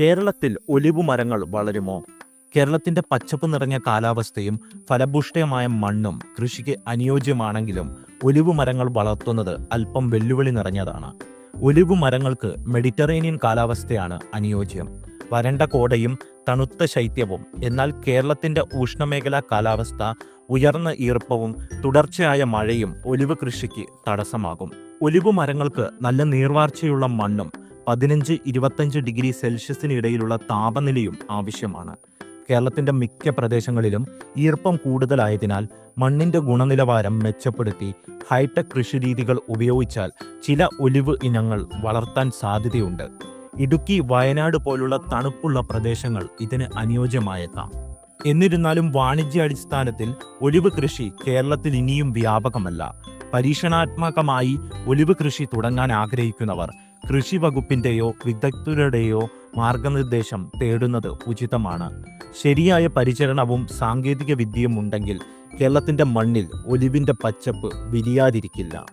കേരളത്തിൽ ഒലിവു മരങ്ങൾ വളരുമോ? കേരളത്തിന്റെ പച്ചപ്പ് നിറഞ്ഞ കാലാവസ്ഥയും ഫലഭൂഷ്ടമായ മണ്ണും കൃഷിക്ക് അനുയോജ്യമാണെങ്കിലും ഒലിവു മരങ്ങൾ വളർത്തുന്നത് അല്പം വെല്ലുവിളി നിറഞ്ഞതാണ്. ഒലിവു മരങ്ങൾക്ക് മെഡിറ്ററേനിയൻ കാലാവസ്ഥയാണ് അനുയോജ്യം. വരണ്ട കോടയും തണുത്ത ശൈത്യവും എന്നാൽ കേരളത്തിന്റെ ഉഷ്ണമേഖലാ കാലാവസ്ഥ ഉയർന്ന ഈർപ്പവും തുടർച്ചയായ മഴയും ഒലിവ് കൃഷിക്ക് തടസ്സമാകും. ഒലിവ് മരങ്ങൾക്ക് നല്ല നീർവാർച്ചയുള്ള മണ്ണും പതിനഞ്ച് ഇരുപത്തഞ്ച് ഡിഗ്രി സെൽഷ്യസിനിടയിലുള്ള താപനിലയും ആവശ്യമാണ്. കേരളത്തിന്റെ മിക്ക പ്രദേശങ്ങളിലും ഈർപ്പം കൂടുതലായതിനാൽ മണ്ണിന്റെ ഗുണനിലവാരം മെച്ചപ്പെടുത്തി ഹൈടെക് കൃഷിരീതികൾ ഉപയോഗിച്ചാൽ ചില ഒലിവ് ഇനങ്ങൾ വളർത്താൻ സാധ്യതയുണ്ട്. ഇടുക്കി വയനാട് പോലുള്ള തണുപ്പുള്ള പ്രദേശങ്ങൾ ഇതിന് അനുയോജ്യമായേക്കാം. എന്നിരുന്നാലും വാണിജ്യാടിസ്ഥാനത്തിൽ ഒലിവ് കൃഷി കേരളത്തിൽ ഇനിയും വ്യാപകമല്ല. പരീക്ഷണാത്മകമായി ഒലിവ് കൃഷി തുടങ്ങാൻ ആഗ്രഹിക്കുന്നവർ കൃഷി വകുപ്പിന്റെയോ വിദഗ്ധരുടെയോ മാർഗനിർദ്ദേശം തേടുന്നത് ഉചിതമാണ്. ശരിയായ പരിചരണവും സാങ്കേതിക വിദ്യയും ഉണ്ടെങ്കിൽ കേരളത്തിന്റെ മണ്ണിൽ ഒലിവിന്റെ പച്ചപ്പ് വിരിയാതിരിക്കില്ല.